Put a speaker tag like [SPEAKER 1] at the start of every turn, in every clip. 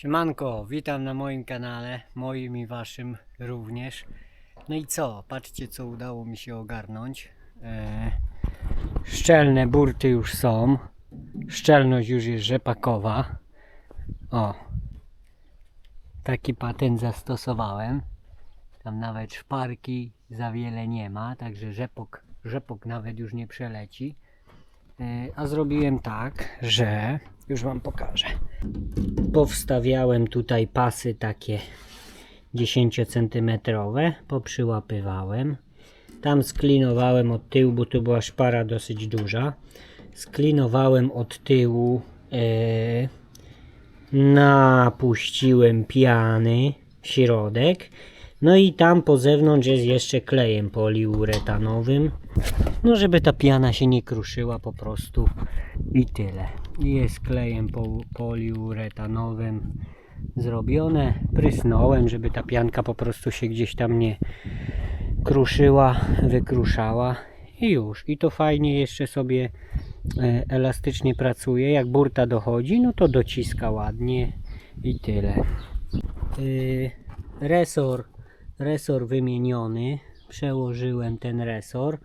[SPEAKER 1] Siemanko, witam na moim kanale, moim i waszym również. No i co, patrzcie co udało mi się ogarnąć. E, szczelne burty już są. Szczelność już jest rzepakowa. O, taki patent zastosowałem. Tam nawet szparki za wiele nie ma, także rzepok, rzepok nawet już nie przeleci. E, A zrobiłem tak, że już Wam pokażę. Powstawiałem tutaj pasy takie 10 cm, poprzyłapywałem. Tam sklinowałem od tyłu, bo tu była szpara dosyć duża. Sklinowałem od tyłu, e, napuściłem piany w środek. No i tam po zewnątrz jest jeszcze klejem poliuretanowym. No żeby ta piana się nie kruszyła po prostu i tyle. Jest klejem po, poliuretanowym zrobione. Prysnąłem, żeby ta pianka po prostu się gdzieś tam nie kruszyła, wykruszała i już. I to fajnie jeszcze sobie e, elastycznie pracuje. Jak burta dochodzi, no to dociska ładnie i tyle. Y, resor, resor wymieniony. Przełożyłem ten resor.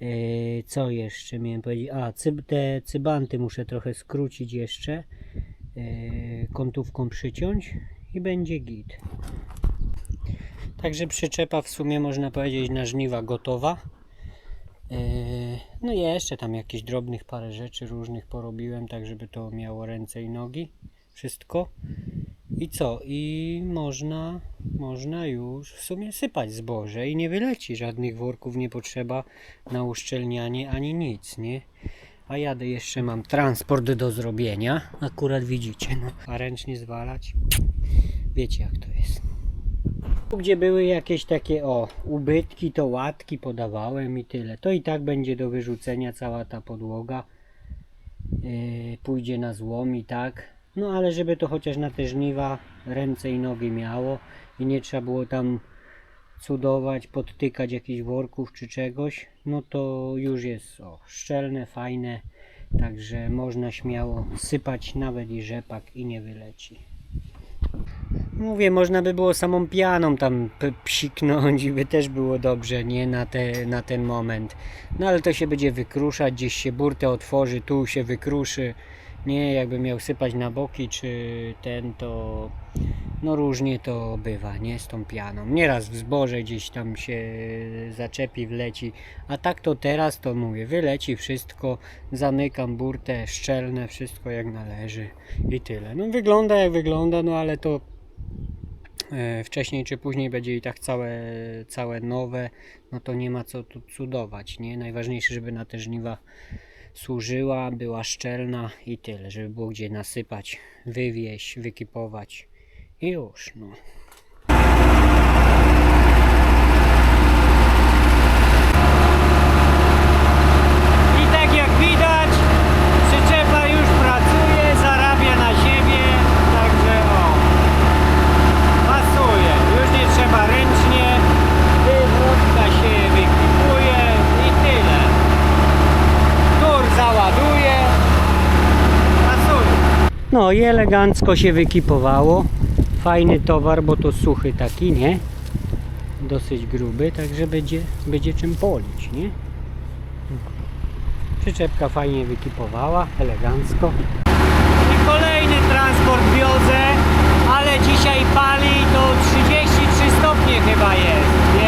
[SPEAKER 1] Yy, co jeszcze miałem powiedzieć? A, cyb, te cybanty muszę trochę skrócić jeszcze. Yy, kątówką przyciąć i będzie git. Także przyczepa w sumie można powiedzieć na żniwa gotowa. Yy, no i jeszcze tam jakieś drobnych parę rzeczy różnych porobiłem, tak żeby to miało ręce i nogi. Wszystko. I co? I można, można już w sumie sypać zboże i nie wyleci. Żadnych worków nie potrzeba na uszczelnianie ani nic, nie? A jadę jeszcze mam transport do zrobienia. Akurat widzicie, no. A ręcznie zwalać? Wiecie jak to jest. Tu, Gdzie były jakieś takie o ubytki, to łatki podawałem i tyle. To i tak będzie do wyrzucenia cała ta podłoga. Yy, pójdzie na złom i tak. No ale żeby to chociaż na te żniwa ręce i nogi miało i nie trzeba było tam cudować, podtykać jakichś worków czy czegoś, no to już jest o, szczelne, fajne, także można śmiało sypać nawet i rzepak i nie wyleci. Mówię, można by było samą pianą tam psiknąć i by też było dobrze, nie na, te, na ten moment. No ale to się będzie wykruszać, gdzieś się burtę otworzy, tu się wykruszy. Nie, jakby miał sypać na boki czy ten, to no różnie to bywa, nie, z tą pianą. Nieraz w zboże gdzieś tam się zaczepi, wleci, a tak to teraz to mówię, wyleci wszystko, zamykam burtę, szczelne, wszystko jak należy i tyle. No wygląda jak wygląda, no ale to e, wcześniej czy później będzie i tak całe, całe nowe, no to nie ma co tu cudować, nie? Najważniejsze, żeby na te żniwa służyła, była szczelna i tyle, żeby było gdzie nasypać, wywieźć, wykipować i już, no. I tak jak widać, przyczepa już pracuje, zarabia na siebie, także o, pasuje. Już nie trzeba ręcznie, wywrotka się wykipuje i tyle. Tur załaduje, pasuje. No i elegancko się wykipowało. Fajny towar, bo to suchy taki, nie? Dosyć gruby, także będzie, będzie czym polić, nie? Przyczepka fajnie wykipowała, elegancko. I kolejny transport wiozę, ale dzisiaj pali to 33 stopnie chyba jest,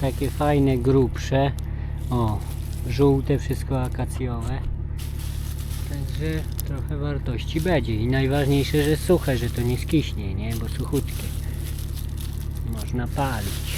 [SPEAKER 1] takie fajne, grubsze. O, żółte, wszystko akacjowe. Także trochę wartości będzie. I najważniejsze, że suche, że to nie skiśnie, nie? Bo suchutkie. Można palić.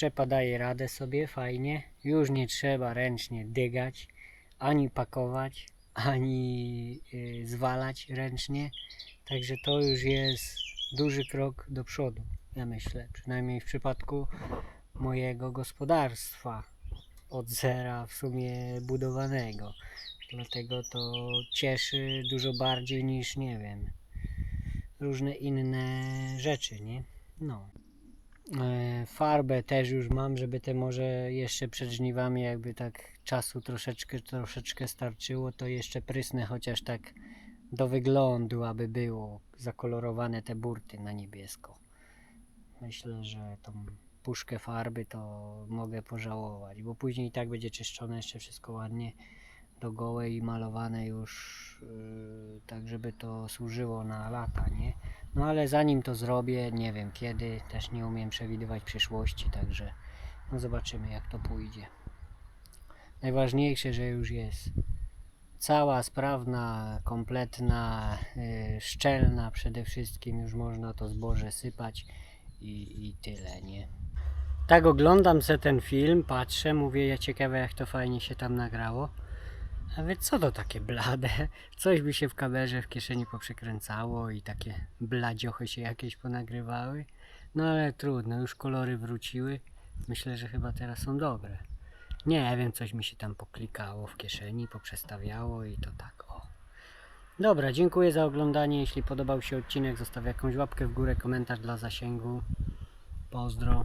[SPEAKER 1] Przyczepa daje radę sobie fajnie. Już nie trzeba ręcznie dygać, ani pakować, ani y, zwalać ręcznie. Także to już jest duży krok do przodu, ja myślę. Przynajmniej w przypadku mojego gospodarstwa od zera w sumie budowanego. Dlatego to cieszy dużo bardziej niż, nie wiem, różne inne rzeczy, nie? No. E, Farbę też już mam, żeby te może jeszcze przed żniwami jakby tak czasu troszeczkę, troszeczkę starczyło, to jeszcze prysnę chociaż tak do wyglądu, aby było zakolorowane te burty na niebiesko. Myślę, że tą puszkę farby to mogę pożałować, bo później i tak będzie czyszczone jeszcze wszystko ładnie do gołe i malowane już yy, tak, żeby to służyło na lata, nie? No ale zanim to zrobię, nie wiem kiedy, też nie umiem przewidywać przyszłości, także no zobaczymy jak to pójdzie. Najważniejsze, że już jest cała sprawna, kompletna, yy, szczelna przede wszystkim, już można to zboże sypać i, i tyle, nie? Tak oglądam se ten film, patrzę, mówię, ja ciekawe jak to fajnie się tam nagrało. A wy co to takie blade? Coś by się w kamerze w kieszeni poprzekręcało i takie bladziochy się jakieś ponagrywały. No ale trudno, już kolory wróciły. Myślę, że chyba teraz są dobre. Nie wiem, coś mi się tam poklikało w kieszeni, poprzestawiało i to tak o. Dobra, dziękuję za oglądanie. Jeśli podobał się odcinek, zostaw jakąś łapkę w górę, komentarz dla zasięgu. Pozdro.